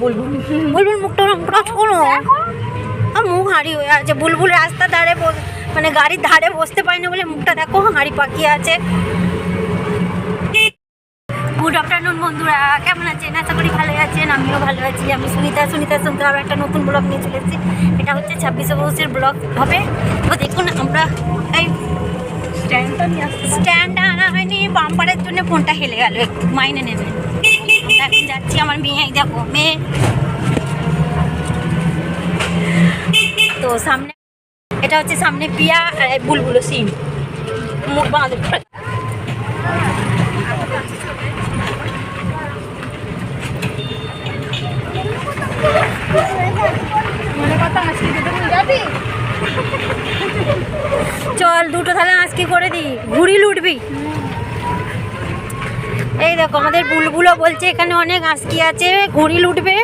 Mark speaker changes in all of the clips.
Speaker 1: বুলবুল বুলবুল বুলবুল মুখটা ক্রস করো আর মুখ হাঁড়ি হয়ে আছে। বুলবুল রাস্তা ধারে মানে গাড়ির ধারে বসতে পারি না বলে মুখটা দেখো হাঁড়ি পাকিয়ে আছে। গুড আফটারনুন বন্ধুরা। কেমন আছেন? আশা করি ভালো আছেন। আমিও ভালো আছি। আমি সুনিতা। সুনিতা সঙ্গে আবার একটা নতুন ব্লগ নিয়ে চলে এসেছি। এটা হচ্ছে ছাব্বিশে বছরের ব্লগ হবে? তো দেখুন আমরা এই
Speaker 2: স্ট্যান্ডটা নিয়ে আসতে
Speaker 1: স্ট্যান্ড আনা হয়নি। বাম্পারের জন্য ফোনটা হেলে গেল। একটু মাইনে নেবে এখন যাচ্ছি আমার মেয়ে দেখো, মেয়ে। তো সামনে এটা হচ্ছে সামনে পিয়া বুলবুলো সিম। মুখ বাঁধে। চল, দুটো তাহলে আজকে করে দি ঘুড়ি লুটবি। এই দেখো আমাদের বুলবুলো বলছে এখানে অনেক আসকি আছে ঘুড়ি লুটবে।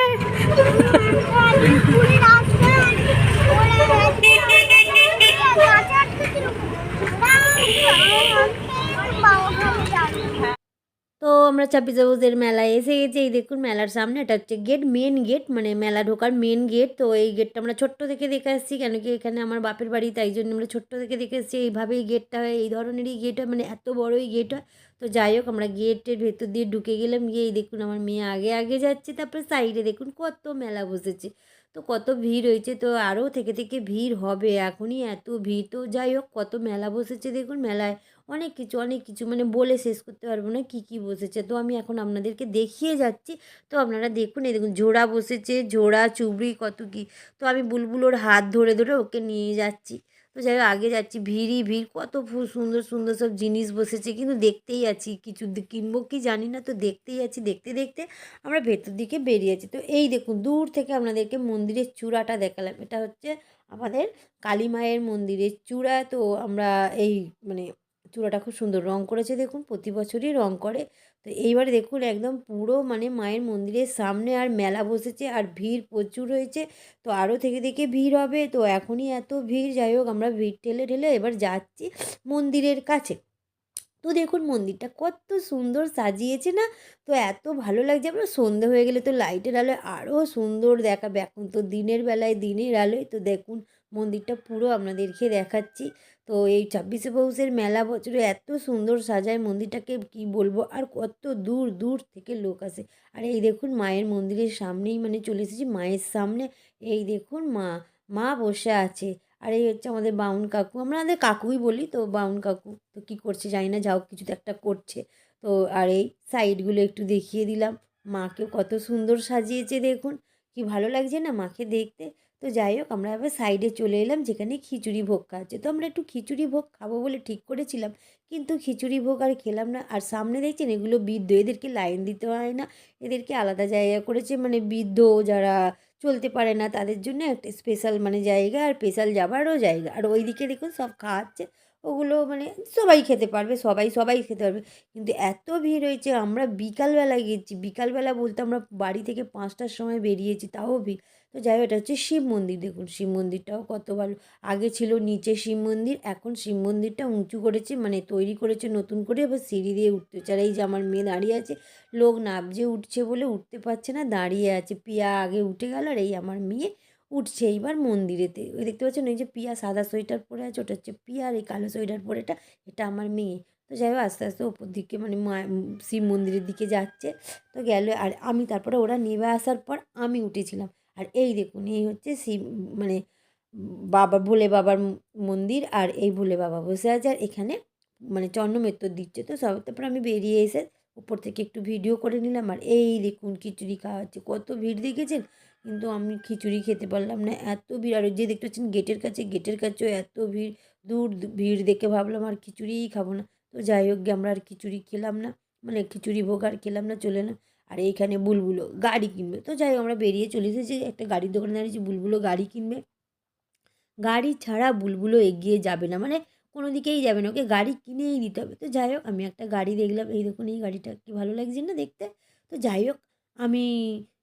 Speaker 1: তো আমরা ছাব্বিশে বছরের মেলায় এসে গেছি, এই দেখুন মেলার সামনে এটা হচ্ছে গেট মেন গেট মানে মেলা ঢোকার মেন গেট তো এই গেটটা আমরা ছোট্ট থেকে দেখে আসছি, কেন কি এখানে আমার বাপের বাড়ি, তাই জন্য আমরা ছোট্ট থেকে দেখে এসেছি এইভাবেই গেটটা হয়, এই ধরনেরই গেট হয় মানে এত বড়ই গেট হয়। তো যাই হোক, আমরা গেটের ভেতর দিয়ে ঢুকে গেলাম, গিয়ে এই দেখুন আমার মেয়ে আগে আগে যাচ্ছে, তারপরে সাইডে দেখুন কত মেলা বসেছে। তো কত ভিড় হয়েছে, তো আরও থেকে থেকে ভিড় হবে, এখনই এত ভিড়। তো যাই হোক, কত মেলা বসেছে দেখুন মেলায়। অনেক কিছু অনেক কিছু মানে বলে শেষ করতে পারব না কী কী বসেছে। তো আমি এখন আপনাদেরকে দেখিয়ে যাচ্ছি। তো আপনারা দেখুন, এই দেখুন জোড়া বসেছে ঝোড়া চুবড়ি কত কি। তো আমি বুলবুলোর হাত ধরে ধরে ওকে নিয়ে যাচ্ছি। তো যাই আগে যাচ্ছি। ভিড়ই ভিড়, কত ফুল সুন্দর সুন্দর সব জিনিস বসেছে। কিন্তু দেখতেই আছি, কিছু কিনবো কি জানি না। তো দেখতেই আছি, দেখতে দেখতে আমরা ভেতর দিকে বেরিয়ে আছি। তো এই দেখুন, দূর থেকে আপনাদেরকে মন্দিরের চূড়াটা দেখালাম। এটা হচ্ছে আমাদের কালী মায়ের মন্দিরের চূড়া। তো আমরা এই মানে চূড়াটা খুব সুন্দর রং করেছে দেখুন, প্রতি বছরই রং করে। তো এইবারে দেখুন একদম পুরো মানে মায়ের মন্দিরের সামনে আর মেলা বসেছে আর ভিড় প্রচুর হয়েছে। তো আরও থেকে থেকে ভিড় হবে। তো এখনই এত ভিড়, যাই হোক আমরা ভিড় ঠেলে ঠেলে এবার যাচ্ছি মন্দিরের কাছে। তো দেখুন মন্দিরটা কত সুন্দর সাজিয়েছে না? তো এত ভালো লাগছে, আমরা সন্ধে হয়ে গেলে তো লাইটের আলোয় আরও সুন্দর দেখাবে। এখন তো দিনের বেলায় দিনের আলোয়। তো দেখুন মন্দিরটা পুরো আপনাদেরকে দেখাচ্ছি। তো এই ছাব্বিশে পৌষের মেলা বছরে এত সুন্দর সাজায় মন্দিরটাকে, কি বলব? আর কত দূর দূর থেকে লোক আসে। আর এই দেখুন মায়ের মন্দিরের সামনেই মানে চলে এসেছি মায়ের সামনে। এই দেখুন মা মা বসে আছে। আর এই হচ্ছে আমাদের বাউন কাকু। আমরা আমাদের কাকুই বলি তো বাউন কাকু। তো কী করছে জানি না যাও কিছু তো একটা করছে। তো আর এই সাইডগুলো একটু দেখিয়ে দিলাম। মাকে কত সুন্দর সাজিয়েছে দেখুন। কি ভালো লাগছে না মাকে দেখতে? তো যাই হোক, আমরা এবার সাইডে চলে এলাম যেখানে খিচুড়ি ভোগ খাচ্ছে তো আমরা একটু খিচুড়ি ভোগ খাব বলে ঠিক করেছিলাম, কিন্তু খিচুড়ি ভোগ আর খেলাম না। আর সামনে দেখছেন এগুলো বৃদ্ধ, এদেরকে লাইন দিতে হয় না। এদেরকে আলাদা জায়গা করেছে মানে বৃদ্ধ যারা চলতে পারে না, তাদের জন্য একটা স্পেশাল মানে জায়গা আর স্পেশাল যাবারও জায়গা। আর ওইদিকে দেখুন সব খাওয়াচ্ছে ওগুলো মানে সবাই খেতে পারবে, সবাই সবাই খেতে পারবে। কিন্তু এত ভিড় হয়েছে, আমরা বিকালবেলা গেছি। বিকালবেলা বলতে আমরা বাড়ি থেকে পাঁচটার সময় বেরিয়েছি, তাও ভিড়। তো যাই এটা হচ্ছে শিব মন্দির। দেখুন, শিব মন্দিরটাও কত ভালো। আগে ছিল নিচে শিব মন্দির, এখন শিব মন্দিরটা উঁচু করেছে মানে তৈরি করেছে নতুন করে, এবার সিঁড়ি দিয়ে উঠতে হচ্ছে। আর এই যে আমার মেয়ে দাঁড়িয়ে আছে, লোক নাবজে উঠছে বলে উঠতে পারছে না, দাঁড়িয়ে আছে। পিয়া আগে উঠে গেল, আর এই আমার মেয়ে উঠছে। এইবার মন্দিরেতে। ওই দেখতে পাচ্ছেন, ওই যে পিয়া সাদা সোয়েটার পরে আছে, ওটা হচ্ছে পিয়া এই কালো সোয়েটার পরেটা এটা এটা আমার মেয়ে। তো যাই হোক, আস্তে আস্তে ওপর দিকে মানে শিব মন্দিরের দিকে যাচ্ছে। তো গেল, আর আমি তারপরে ওরা নেমে আসার পর আমি উঠেছিলাম। আর এই দেখুন, এই হচ্ছে শিব মানে বাবা, ভোলে বাবার মন্দির, আর এই ভোলে বাবা বসে আছে, আর এখানে মানে চন্দ্রমেত্তর দিচ্ছে। তো সব, তারপর আমি বেরিয়ে এসে উপর থেকে একটু ভিডিও করে নিলাম। আর এই দেখুন, খিচুড়ি খাওয়া হচ্ছে। কত ভিড় দেখেছেন? কিন্তু আমি খিচুড়ি খেতে পারলাম না। এত ভিড়, আর যে দেখতে পাচ্ছেন গেটের কাছে, গেটের কাছেও এত ভিড়, দূর ভিড় দেখে ভাবলাম আর খিচুড়িই খাব না। তো যাই হোক আমরা আর খিচুড়ি খেলাম না মানে খিচুড়ি ভোগ আর খেলাম না, চলে না আর এইখানে বুলবুলো গাড়ি কিনবে। তো যাই আমরা বেরিয়ে চলে এসেছি, একটা গাড়ির দোকানে দাঁড়িয়েছি বুলবুলো গাড়ি কিনবে। গাড়ি ছাড়া বুলবুলো এগিয়ে যাবে না মানে কোনো দিকেই যাবে না, ওকে গাড়ি কিনেই দিতে হবে। তো যাই হোক, আমি একটা গাড়ি দেখলাম, এই দেখুন এই গাড়িটা কি ভালো লাগছে না দেখতে। তো যাই হোক, আমি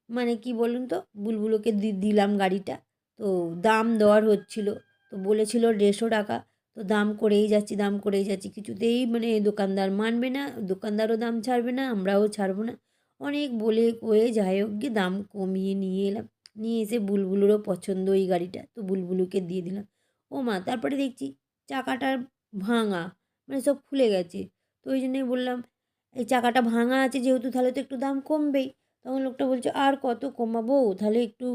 Speaker 1: মানে কি বলুন তো? বুলবুলোকে দিলাম গাড়িটা। তো দাম দেওয়ার হচ্ছিল। তো বলেছিল দেড়শো টাকা। তো দাম করেই যাচ্ছি, দাম করেই যাচ্ছি। কিছুতেই মানে দোকানদার মানবে না, দোকানদারও দাম ছাড়বে না, আমরাও ছাড়বো না। অনেক বলে কয়ে যাই হোক গিয়ে দাম কমিয়ে নিয়ে এলাম। নিয়ে এসে বুলবুলেরও পছন্দ ওই গাড়িটা। তো বুলবুলুকে দিয়ে দিলাম। ও মা, তারপরে দেখছি চাকাটার ভাঙা মানে সব খুলে গেছে। তো ওই জন্যই বললাম, এই চাকাটা ভাঙা আছে যেহেতু, তাহলে তো একটু দাম কমবেই। তখন লোকটা বলছে, আর কত কমাবো? তাহলে একটু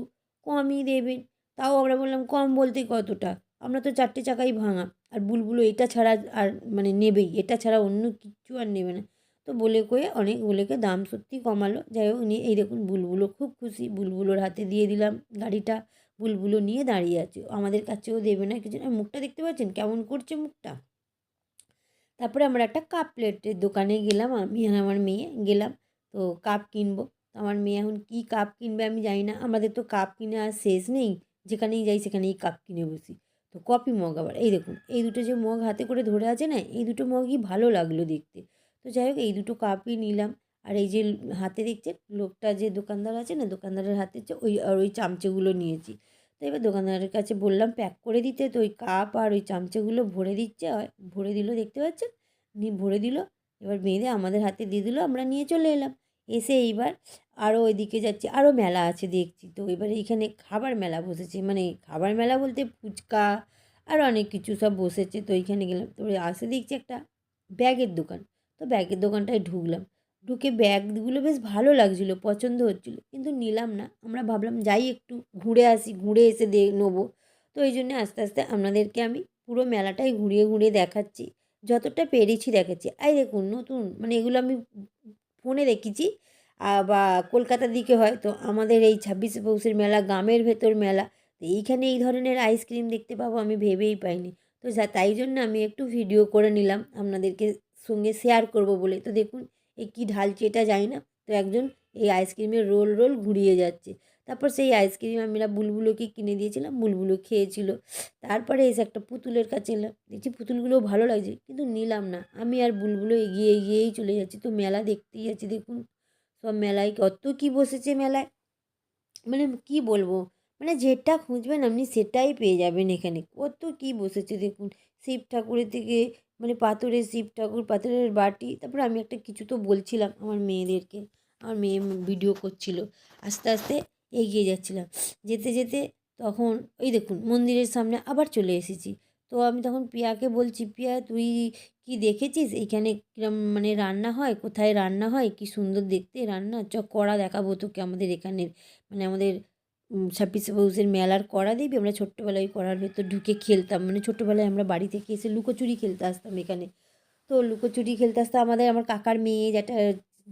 Speaker 1: কমই দেবেন। তাও আমরা বললাম, কম বলতে কতটা? আমরা তো চারটে চাকাই ভাঙা, আর বুলবুলো এটা ছাড়া আর মানে নেবেই, এটা ছাড়া অন্য কিচ্ছু আর নেবে না। তো বলে কয়ে অনেক বলেকে দাম সত্যি কমালো। যাই হোক, নিয়ে এই দেখুন বুলবুলো খুব খুশি। বুলবুলোর হাতে দিয়ে দিলাম গাড়িটা। বুলবুলো নিয়ে দাঁড়িয়ে আছে। আমাদের কাছেও দেবে না কিছু না। মুখটা দেখতে পাচ্ছেন? কেমন করছে মুখটা? তারপরে আমরা একটা কাপ প্লেটের দোকানে গেলাম, আমি আর আমার মেয়ে গেলাম। তো কাপ কিনবো। তো আমার মেয়ে এখন কী কাপ কিনবে আমি জানি না। আমাদের তো কাপ কিনে আর শেষ নেই। যেখানেই যাই সেখানেই কাপ কিনে বসি। তো কপি মগ আবার, এই দেখুন, এই দুটো যে মগ হাতে করে ধরে আছে না, এই দুটো মগই ভালো লাগল দেখতে। তো যাই হোক, এই দুটো কাপই নিলাম। আর এই যে হাতে দেখছেন, লোকটা যে দোকানদার আছে না, দোকানদারের হাতে ওই, আর ওই চামচেগুলো নিয়েছি। তো এবার দোকানদারের কাছে বললাম, প্যাক করে দিতে। তো ওই কাপ আর ওই চামচেগুলো ভরে দিচ্ছে ভরে দিল, দেখতে পাচ্ছেন? নিয়ে ভরে দিল। এবার বেঁধে আমাদের হাতে দিয়ে দিল, আমরা নিয়ে চলে এলাম। এসে এইবার আরও ওইদিকে যাচ্ছি। আরও মেলা আছে দেখছি তো। এবার এইখানে খাবার মেলা বসেছে। মানে খাবার মেলা বলতে ফুচকা আর অনেক কিছু সব বসেছে। তো এইখানে গেলাম। তো আসে দেখছি একটা ব্যাগের দোকান। তো ব্যাগের দোকানটায় ঢুকলাম। ঢুকে ব্যাগগুলো বেশ ভালো লাগছিল, পছন্দ হচ্ছিল। কিন্তু নিলাম না। আমরা ভাবলাম যাই একটু ঘুরে আসি, ঘুরে এসে দে, নেব। তো এই জন্যে আস্তে আস্তে আপনাদেরকে আমি পুরো মেলাটাই ঘুরিয়ে ঘুরিয়ে দেখাচ্ছি। যতটা পেরেছি দেখাচ্ছি। এই দেখুন নতুন মানে এগুলো আমি ফোনে দেখেছি। বা কলকাতার দিকে হয় তো আমাদের এই ছাব্বিশে পৌষের মেলা, গ্রামের ভেতর মেলা, তো এইখানে এই ধরনের আইসক্রিম দেখতে পাবো আমি ভেবেই পাইনি। তো তাই জন্য আমি একটু ভিডিও করে নিলাম। আপনাদেরকে সঙ্গে শেয়ার করব বলে। তো দেখুন, এ কী ঢালছে এটা জানি না। তো একজন এই আইসক্রিমের রোল রোল ঘুরিয়ে যাচ্ছে। তারপর সেই আইসক্রিম আমরা বুলবুলোকে কিনে দিয়েছিলাম বুলবুলো খেয়েছিল। তারপরে এসে একটা পুতুলের কাছে এলাম। দেখছি পুতুলগুলো ভালো লাগছে, কিন্তু নিলাম না। আমি আর বুলবুলো এগিয়ে এগিয়েই চলে যাচ্ছি। তো মেলা দেখতেই যাচ্ছি, দেখুন। সব মেলায় কত কী বসেছে মেলায়। মানে কি বলব? মানে যেটা খুঁজবেন আপনি সেটাই পেয়ে যাবেন এখানে। কত কী বসেছে, দেখুন। শিব ঠাকুরের থেকে মানে পাথরের শিব ঠাকুর, পাথরের বাটি। তারপর আমি একটা কিছু তো বলছিলাম আমার মেয়েদেরকে। আমার মেয়ে ভিডিও করছিল। আস্তে আস্তে এগিয়ে যাচ্ছিলাম। যেতে যেতে তখন ওই দেখুন মন্দিরের সামনে আবার চলে এসেছি। তো আমি তখন পিয়াকে বলছি, পিয়া, তুই কি দেখেছিস? এইখানে কিরম মানে রান্না হয়? কোথায় রান্না হয়? কি সুন্দর দেখতে রান্না? চ, কড়া দেখাবো তোকে আমাদের এখানের মানে আমাদের ছাব্বিশে পৌষের মেলার কড়া দেখবি? আমরা ছোট্টবেলায় ওই কড়ার ভেতর ঢুকে খেলতাম। মানে ছোট্টোবেলায় আমরা বাড়ি থেকে এসে লুকোচুরি খেলতে আসতাম এখানে। তো লুকোচুরি খেলতে আসতে আমাদের, আমার কাকার মেয়ে যেটা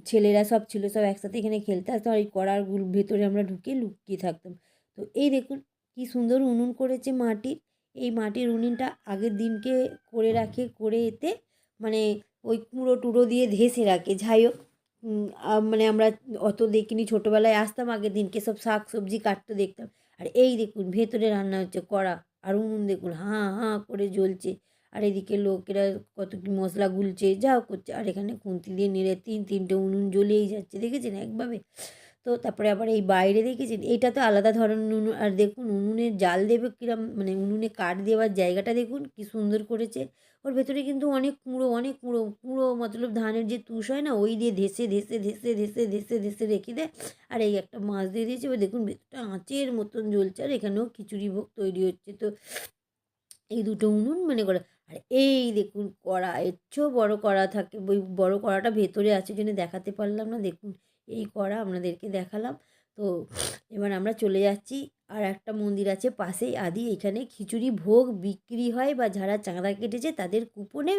Speaker 1: ছেলেরা সব ছিল সব একসাথে এখানে খেলতে আসতো, আর এই কড়ার ভেতরে আমরা ঢুকে লুকিয়ে থাকতাম। তো এই দেখুন কি সুন্দর উনুন করেছে মাটির। এই মাটির উনুনটা আগের দিনকে করে রাখে, করে এতে মানে ওই কুঁড়ো টুড়ো দিয়ে ধেসে রাখে। যাই হোক মানে আমরা অত দেখিনি, ছোটোবেলায় আসতাম আগের দিনকে সব শাক সবজি কাটতে দেখতাম। আর এই দেখুন ভেতরে রান্না হচ্ছে কড়া আর উনুন দেখুন হাঁ হাঁ করে জ্বলছে। আর এদিকে লোকেরা কত কি মশলা গুলছে, যাও করছে। আর এখানে খুন্তি দিয়ে নেড়ে তিন, তিনটে উনুন জ্বলেই যাচ্ছে, দেখেছেন একভাবে? তো তারপরে আবার এই বাইরে দেখেছেন? এটা তো আলাদা ধরনের উনুন। আর দেখুন উনুনের জাল দেবে কিরম মানে উনুনে কাঠ দেওয়ার জায়গাটা দেখুন, কি সুন্দর করেছে। ওর ভেতরে কিন্তু অনেক কুঁড়ো অনেক কুঁড়ো কুঁড়ো মতলব ধানের যে তুষ হয় না, ওই দিয়ে ধেসে ধেসে ধেসে ধেসে ধেসে ধেসে রেখে দেয়। আর এই একটা মাছ দিয়ে দিয়েছে, এবার দেখুন ভেতরটা আঁচের মতন জ্বলছে, আর এখানেও খিচুড়ি ভোগ তৈরি হচ্ছে। তো এই দুটো উনুন মানে করে আর এই দেখুন কড়া, এর চেয়েও বড়ো কড়া থাকে, ওই বড়ো কড়াটা ভেতরে আছে জন্য দেখাতে পারলাম না। দেখুন, এই কড়া আপনাদেরকে দেখালাম। তো এবার আমরা চলে যাচ্ছি। আর একটা মন্দির আছে পাশেই। আদি, এখানে খিচুড়ি ভোগ বিক্রি হয় বা যারা চাঁদা কেটেছে তাদের কুপনে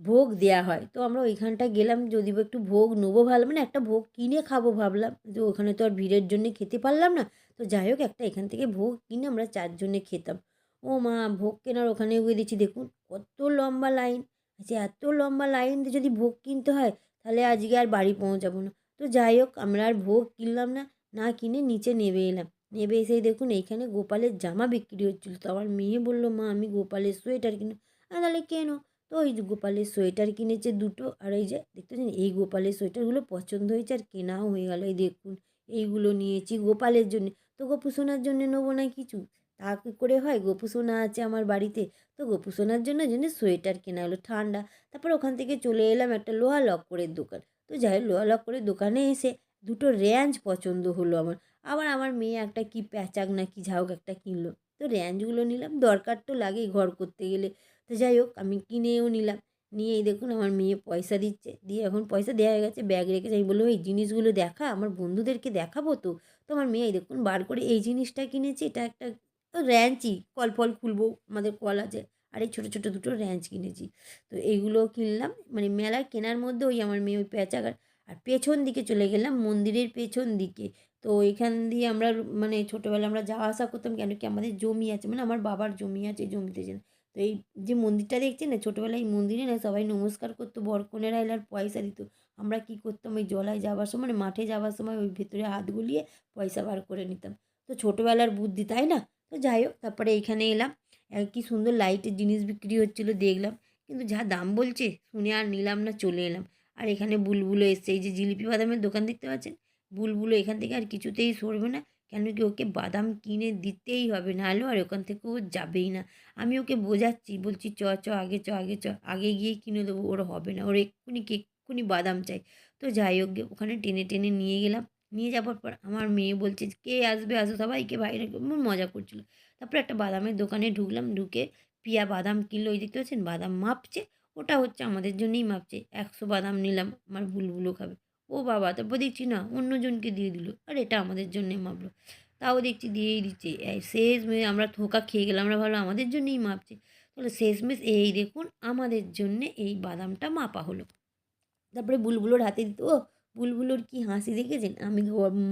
Speaker 1: ভোগ দেয়া হয়। তো আমরা ওইখানটা গেলাম যদি একটু ভোগ নেব ভালো মানে একটা ভোগ কিনে খাব ভাবলাম। তো ওখানে তো আর ভিড়ের জন্য খেতে পারলাম না। তো যাই হোক, একটা এখান থেকে ভোগ কিনে আমরা চারজনে খেতাম। ও মা, ভোগ কেনার ওখানে গিয়ে দেখছি দেখুন কত লম্বা লাইন আচ্ছা এত লম্বা লাইন যদি ভোগ কিনতে হয়, তাহলে আজকে আর বাড়ি পৌঁছাবো না। তো যাই হোক, আমরা আর ভোগ কিনলাম না না কিনে নিচে নেমে এলাম। নেমে এসেই দেখুন এইখানে গোপালের জামা বিক্রি হচ্ছিল। তো আমার মেয়ে বলল, মা, আমি গোপালের সোয়েটার কিনো আর তাহলে কেন? তো ওই গোপালের সোয়েটার কিনেছে দুটো। আর এই যে দেখতে পাচ্ছেন এই গোপালের সোয়েটারগুলো পছন্দ হয়েছে আর কেনাও হয়ে গেল। এই দেখুন, এইগুলো নিয়েছি গোপালের জন্য। তো গোপু সোনার জন্য নেব না কিছু? তা কি করে হয়? গোপু সোনা আছে আমার বাড়িতে। তো গোপু সোনার জন্য জন্য সোয়েটার কেনা হলো, ঠান্ডা। তারপর ওখান থেকে চলে এলাম একটা লোহা লক্করের দোকান। তো যাই হোক, লোহা লক্করের দোকানে এসে দুটো র্যাঞ্চ পছন্দ হলো আমার। আবার আমার মেয়ে একটা কি প্যাচাক না কি ঝাউক একটা কিনলো। তো র্যাঞ্চগুলো নিলাম, দরকার তো লাগেই ঘর করতে গেলে। তো যাই হোক, আমি কিনেও নিলাম। নিয়ে এই দেখুন আমার মেয়ে পয়সা দিচ্ছে। দিয়ে এখন পয়সা দেওয়া হয়ে গেছে, ব্যাগ রেখেছে আমি বললাম এই জিনিসগুলো দেখা, আমার বন্ধুদেরকে দেখাবো তো? তো আমার মেয়ে এই দেখুন বার করে এই জিনিসটা কিনেছি, এটা একটা র্যাঞ্চই কল ফল খুলবো, আমাদের কল আছে। আর এই ছোটো ছোটো দুটো র্যাঞ্চ কিনেছি। তো এইগুলো কিনলাম মানে মেলার কেনার মধ্যে ওই আমার মেয়ে ওই প্যাঁচাক আর পেছন দিকে চলে গেলাম মন্দিরের পেছন দিকে। তো এখান দিয়ে আমরা মানে ছোটোবেলা আমরা যাওয়া আসা করতাম, কেন কি আমাদের জমি আছে মানে আমার বাবার জমি আছে জমিতে যেন। তো এই যে মন্দিরটা দেখছি না, ছোটোবেলায় এই মন্দিরে না সবাই নমস্কার করতো, বরকনেরা এলে আর পয়সা দিত। আমরা কী করতাম, ওই জলায় যাওয়ার সময় মানে মাঠে যাওয়ার সময় ওই ভেতরে হাত গুলিয়ে পয়সা বার করে নিতাম। তো ছোটোবেলার বুদ্ধি, তাই না? তো যাই হোক, তারপরে এইখানে এলাম। কি সুন্দর লাইটের জিনিস বিক্রি হচ্ছিল, দেখলাম। কিন্তু যা দাম বলছে, শুনে আর নিলাম না, চলে এলাম। আর এখানে বুলবুলো এসছে, এই যে জিলিপি বাদামের দোকান দেখতে পাচ্ছেন? বুলবুলো এখান থেকে আর কিছুতেই সরবে না। কেন কি ওকে বাদাম কিনে দিতেই হবে, না নাহলেও আর ওখান থেকে ও যাবেই না। আমি ওকে বোঝাচ্ছি, বলছি, চ চ, আগে চ আগে চ, আগে গিয়ে কিনে দেবো, ওর হবে না, ওর এক্ষুনি কি এক্ষুনি বাদাম চাই। তো যাই হোক ওখানে টেনে টেনে নিয়ে গেলাম। নিয়ে যাওয়ার পর আমার মেয়ে বলছে কে আসবে? আসো সবাইকে বাইরে? মজা করছিল। তারপরে একটা বাদামের দোকানে ঢুকলাম, ঢুকে পিয়া বাদাম কিনলো। ওই দেখতে পাচ্ছেন? বাদাম মাপছে, ওটা হচ্ছে আমাদের জন্যই মাপছে। একশো বাদাম নিলাম, আমার বুলবুলো খাবে। ও বাবা, তারপর দেখছি না, অন্যজনকে দিয়ে দিল। আর এটা আমাদের জন্যে মাপলো। তাও দেখছি দিয়েই দিচ্ছে। শেষ মেয়ে আমরা থোকা খেয়ে গেলাম। আমরা ভালো আমাদের জন্যই মাপছে। তাহলে শেষমেশ এই দেখুন, আমাদের জন্যে এই বাদামটা মাপা হলো। তারপরে বুলবুলোর হাতে দিত, ও বুলবুলোর কি হাসি দেখেছেন? আমি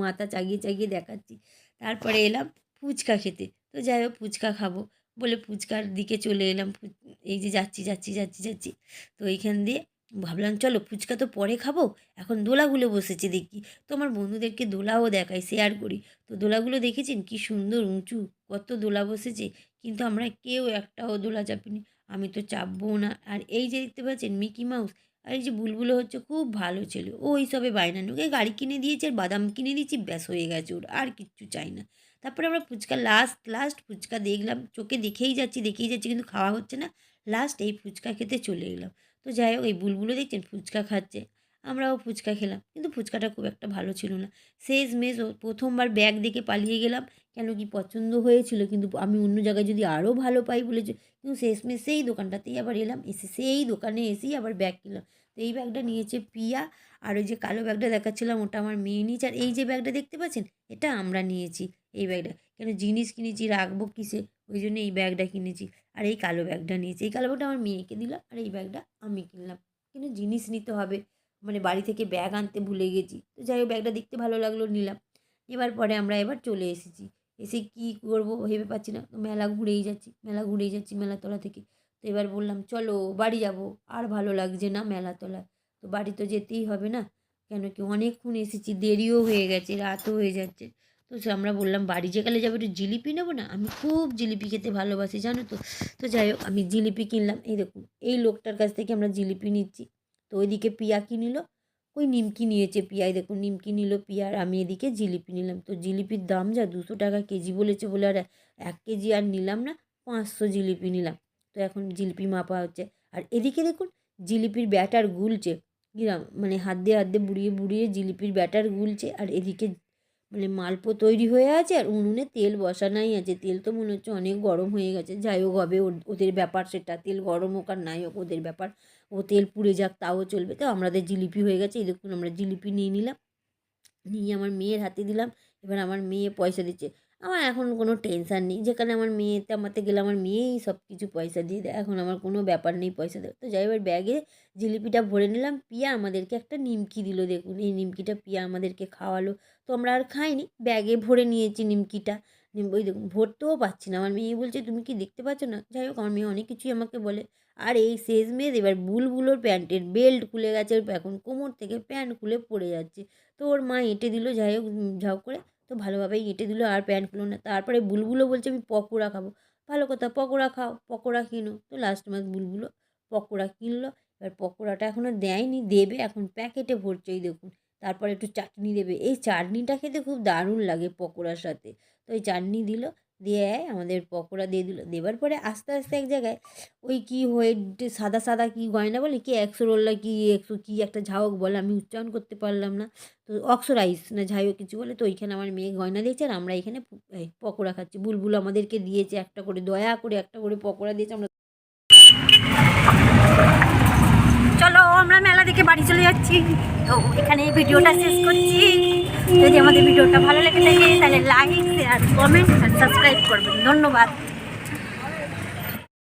Speaker 1: মাথা চাগিয়ে চাগিয়ে দেখাচ্ছি। তারপরে এলাম ফুচকা খেতে। তো যাই হোক, ফুচকা খাব বলে ফুচকার দিকে চলে এলাম। এই যে যাচ্ছি যাচ্ছি যাচ্ছি যাচ্ছি। তো এইখান দিয়ে ভাবলাম, চলো ফুচকা তো পরে খাব। এখন দোলাগুলো বসেছে দেখি। তো আমার বন্ধুদেরকে দোলাও দেখাই শেয়ার করি। তো দোলাগুলো দেখেছেন? কি সুন্দর, উঁচু, কত দোলা বসেছে। কিন্তু আমরা কেউ একটাও দোলা চাপিনি। আমি তো চাপবো না। আর এই যে দেখতে পাচ্ছেন, মিকি মাউস আর এই যে বুলবুলো হচ্ছে খুব ভালো ছেলে। ও এইসবে বায়না ওকে গাড়ি কিনে দিয়েছে, আর বাদাম কিনে দিয়েছি, ব্যাস হয়ে গেছে ওর, আর কিচ্ছু চাই না। তারপরে আমরা ফুচকা লাস্ট লাস্ট ফুচকা দেখলাম, চোখে দেখেই যাচ্ছি দেখেই যাচ্ছি, কিন্তু খাওয়া হচ্ছে না। লাস্ট এই ফুচকা খেতে চলে এলাম। তো যাই হোক, এই বুলবুলো দেখছেন? ফুচকা খাচ্ছে। আমরাও ফুচকা খেলাম। কিন্তু ফুচকাটা খুব একটা ভালো ছিল না। শেষ ও প্রথমবার ব্যাগ দেখে পালিয়ে গেলাম। কেন কি পছন্দ হয়েছিল, কিন্তু আমি অন্য জায়গায় যদি আরও ভালো পাই বলেছে, কিন্তু শেষমেশ সেই দোকানটাতেই আবার এলাম। এসে সেই দোকানে এসেই আবার ব্যাগ কিনলাম। তো এই ব্যাগটা নিয়েছে পিয়া। আর ওই যে কালো ব্যাগটা দেখাচ্ছিলাম, ওটা আমার মেয়ে নিয়েছে। আর এই যে ব্যাগটা দেখতে পাচ্ছেন, এটা আমরা নিয়েছি এই ব্যাগটা। কেন জিনিস কিনেছি, রাখব কিসে? ওই জন্য এই ব্যাগটা কিনেছি। আর এই কালো ব্যাগটা নিয়েছি। এই কালো ব্যাগটা আমার মেয়েকে দিলাম, আর এই ব্যাগটা আমি কিনলাম। কিন্তু জিনিস নিতে হবে? মানে বাড়ি থেকে ব্যাগ আনতে ভুলে গেছি। তো যাই হোক ব্যাগটা দেখতে ভালো লাগল, নিলাম। এবার পরে আমরা এবার চলে এসেছি। এসে কী করব ভেবে পাচ্ছি না। তো মেলা ঘুরেই যাচ্ছি, মেলা ঘুরেই যাচ্ছি মেলাতলা থেকে। তো এবার বললাম, চলো, বাড়ি যাব। আর ভালো লাগছে না মেলাতলায়। তো বাড়ি তো যেতেই হবে না। কেন কি, অনেকক্ষণ এসেছি, দেরিও হয়ে গেছে, রাতও হয়ে যাচ্ছে। তো সে আমরা বললাম, বাড়ি যে গেলে যাব, একটু জিলিপি নেব না? আমি খুব জিলিপি খেতে ভালোবাসি, জানো তো? তো যাই হোক, আমি জিলিপি কিনলাম। এই দেখুন, এই লোকটার কাছ থেকে আমরা জিলিপি নিচ্ছি। তো ওইদিকে পিয়া কি নিল? ওই নিমকি নিয়েছে পিয়াই দেখুন, নিমকি নিল পিয়ার আমি এদিকে জিলিপি নিলাম। তো জিলিপির দাম যা দুশো টাকা কেজি বলেছে বলে আর এক কেজি আর নিলাম না, পাঁচশো জিলিপি নিলাম। তো এখন জিলিপি মাপা হচ্ছে। আর এদিকে দেখুন, জিলিপির ব্যাটার গুলছে। কিরাম মানে হাত দিয়ে হাত দিয়ে বুড়িয়ে বুড়িয়ে জিলিপির ব্যাটার গুলছে। আর এদিকে মানে মালপো তৈরি হয়ে আছে আর উনুনে তেল বসানাই আছে। তেল তো মনে হচ্ছে অনেক গরম হয়ে গেছে। যাই হোক, হবে ওদের ব্যাপার সেটা। তেল গরম হোক আর নাই হোক, ওদের ব্যাপার। ও তেল পুড়ে যাক, তাও চলবে। তো আমাদের জিলিপি হয়ে গেছে, এই দেখুন আমরা জিলিপি নিয়ে নিলাম। নিয়ে আমার মেয়ের হাতে দিলাম, এবার আমার মেয়ে পয়সা দিচ্ছে। আমার এখন কোনো টেনশান নেই, যেখানে আমার মেয়েতে আমাতে গেলে আমার মেয়েই সব কিছু পয়সা দিয়ে দেয়। এখন আমার কোনো ব্যাপার নেই পয়সা দেওয়ার। তো যাই এবার ব্যাগে জিলিপিটা ভরে নিলাম, পিয়া আমাদেরকে একটা নিমকি দিল, দেখুন। এই নিমকিটা পিয়া আমাদেরকে খাওয়ালো। তো আমরা আর খাইনি, ব্যাগে ভরে নিয়েছি নিমকিটা। নিম- ওই দেখুন, ভরতেও পারছি না। আমার মেয়ে বলছে, তুমি কি দেখতে পাচ্ছ না? যাই হোক, আমার মেয়ে অনেক কিছুই আমাকে বলে। আর এই শেষ মেয়ে এবার বুলবুলোর প্যান্টের বেল্ট খুলে গেছে এখন কোমর থেকে প্যান্ট খুলে পড়ে যাচ্ছে। তো ওর মা এঁটে দিল, যাই হোক ঝাউ করে তো ভালোভাবেই এঁটে দিল আর প্যান্ট খুলো না। তারপরে বুলবুলো বলছে, আমি পকোড়া খাব। ভালো কথা, পকোড়া খাও, পকোড়া কিনো। তো লাস্ট মাস বুলবুলো পকোড়া কিনলো। এবার পকোড়াটা এখনও দেয়নি, দেবে এখন প্যাকেটে ভরছে এই দেখুন। তারপরে একটু চাটনি দেবে। এই চাটনিটা খেতে খুব দারুণ লাগে পকোড়ার সাথে। তো এই চাটনি দিল দিয়ে আমাদের পকোড়া দিয়ে দিল। দেবার পরে আস্তে আস্তে এক জায়গায় ওই কি হয়ে সাদা সাদা কি গয়না বলে কি একশো রোল্লা কি একশো কি একটা ঝাউক বলে আমি উচ্চারণ করতে পারলাম না। তো অক্সরাইস না যাই হোক কিছু বলে। তো ওইখানে আমার মেয়ে গয়না দিয়েছে আর আমরা এখানে পকোড়া খাচ্ছি। বুলবুল আমাদেরকে দিয়েছে একটা করে, দয়া করে একটা করে পকোড়া দিয়েছে আমরা। চলো আমরা মেলা দেখে বাড়ি চলে যাচ্ছি। তো এখানে ভিডিওটা শেষ করছি। যদি আমাদের ভিডিওটা ভালো লেগে থাকে তাহলে লাইক শেয়ার কমেন্ট আর সাবস্ক্রাইব করবেন। ধন্যবাদ।